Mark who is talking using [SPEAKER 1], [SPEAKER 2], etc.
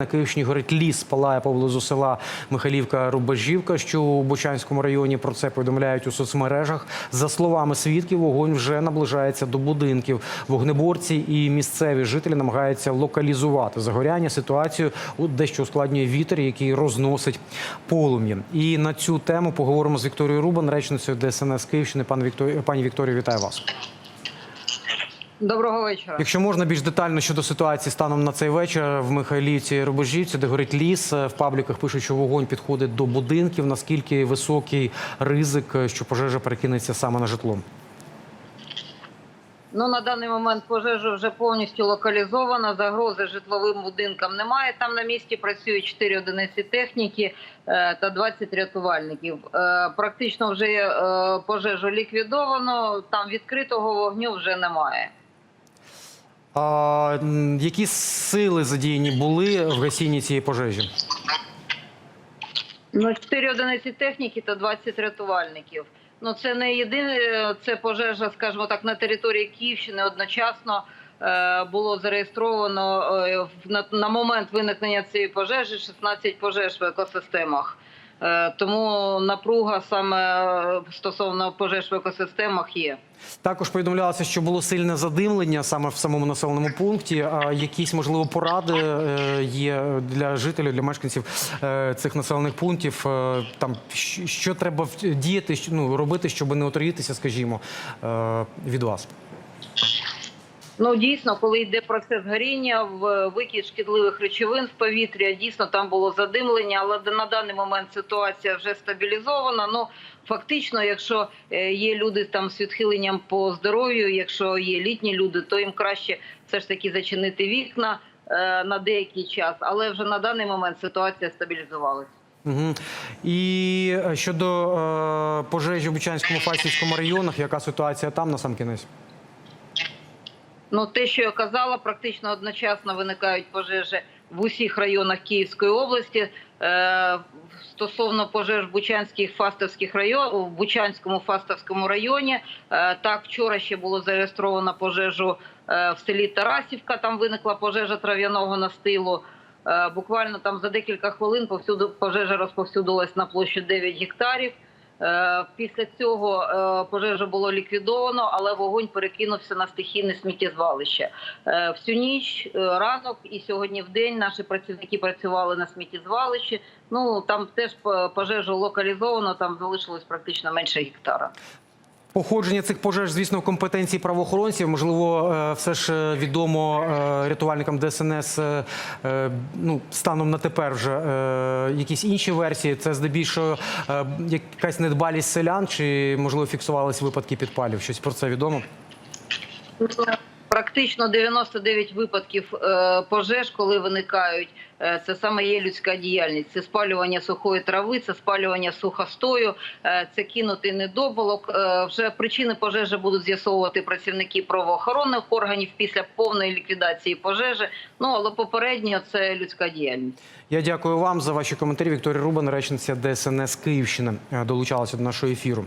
[SPEAKER 1] На Київщині горить ліс, палає поблизу села Михайлівка-Рубежівка, що у Бучанському районі. Про це повідомляють у соцмережах. За словами свідків, вогонь вже наближається до будинків. Вогнеборці і місцеві жителі намагаються локалізувати загоряння. Ситуацію дещо ускладнює вітер, який розносить полум'я. І на цю тему поговоримо з Вікторією Рубан, речницею ДСНС Київщини. Пан Вікторія, пані Вікторія, вітаю вас.
[SPEAKER 2] Доброго вечора.
[SPEAKER 1] Якщо можна більш детально щодо ситуації станом на цей вечір в Михайлівці Рубежівці, де горить ліс, в пабліках пишуть, що вогонь підходить до будинків. Наскільки високий ризик, що пожежа перекинеться саме на житло?
[SPEAKER 2] Ну на даний момент пожежа вже повністю локалізована. Загрози житловим будинкам немає. Там на місці працюють 4 одиниці техніки е, та 20 рятувальників. Е, Практично вже е, пожежу ліквідовано. Там відкритого вогню вже немає.
[SPEAKER 1] А які сили задіяні були в гасінні цієї пожежі?
[SPEAKER 2] Ну, 4 одиниці техніки та 20 рятувальників. Ну це не єдине, це пожежа, скажімо так, на території Київщини одночасно. е, Було зареєстровано е, на момент виникнення цієї пожежі 16 пожеж в екосистемах. Е, Тому напруга саме стосовно пожеж в екосистемах є.
[SPEAKER 1] Також повідомлялося, що було сильне задимлення саме в самому населеному пункті. А якісь можливо поради е, є для жителів, для мешканців е, цих населених пунктів. Там що треба діяти, ну робити, щоб не отруїтися, скажімо, від вас.
[SPEAKER 2] Ну дійсно, коли йде процес горіння, викид шкідливих речовин в повітря, дійсно там було задимлення, але на даний момент ситуація вже стабілізована. Ну фактично, якщо е, є люди там з відхиленням по здоров'ю, якщо є літні люди, то їм краще все ж таки зачинити вікна е, на деякий час. Але вже на даний момент ситуація стабілізувалася.
[SPEAKER 1] Угу. І е, щодо е, пожежі в Бучанському Фастівському районах, яка ситуація там на сам кінець?
[SPEAKER 2] Ну, те, що я казала, практично одночасно виникають пожежі в усіх районах Київської області. Е, стосовно пожеж в Бучанських Фастовських район, в Бучанському Фастовському районі, е, так вчора ще було зареєстровано пожежу е, в селі Тарасівка. Там виникла пожежа трав'яного настилу. Буквально там за декілька хвилин повсюду пожежа розповсюдилась на площу 9 гектарів. Е, Після цього е, пожежа було ліквідовано, але вогонь перекинувся на стихійне сміттєзвалище. Е, Всю ніч, ранок і сьогодні в день наші працівники працювали на сміттєзвалищі. Ну там теж пожежу локалізовано, там залишилось практично менше гектара.
[SPEAKER 1] Походження цих пожеж, звісно, в компетенції правоохоронців. Можливо, е, все ж е, відомо е, рятувальникам ДСНС ну, станом на тепер вже якісь інші версії. Це здебільшого якась недбалість селян, чи можливо фіксувалися випадки підпалів? Щось про це відомо?
[SPEAKER 2] Практично 99 випадків е, пожеж, коли виникають, е, це саме є людська діяльність. Це спалювання сухої трави, це спалювання сухостою, е, це кинутий недоболок. Вже причини пожежі будуть з'ясовувати працівники правоохоронних органів після повної ліквідації пожежі. Ну але попередньо це людська діяльність.
[SPEAKER 1] Я дякую вам за ваші коментарі. Вікторія Рубан, речниця ДСНС Київщини, долучалася до нашого ефіру.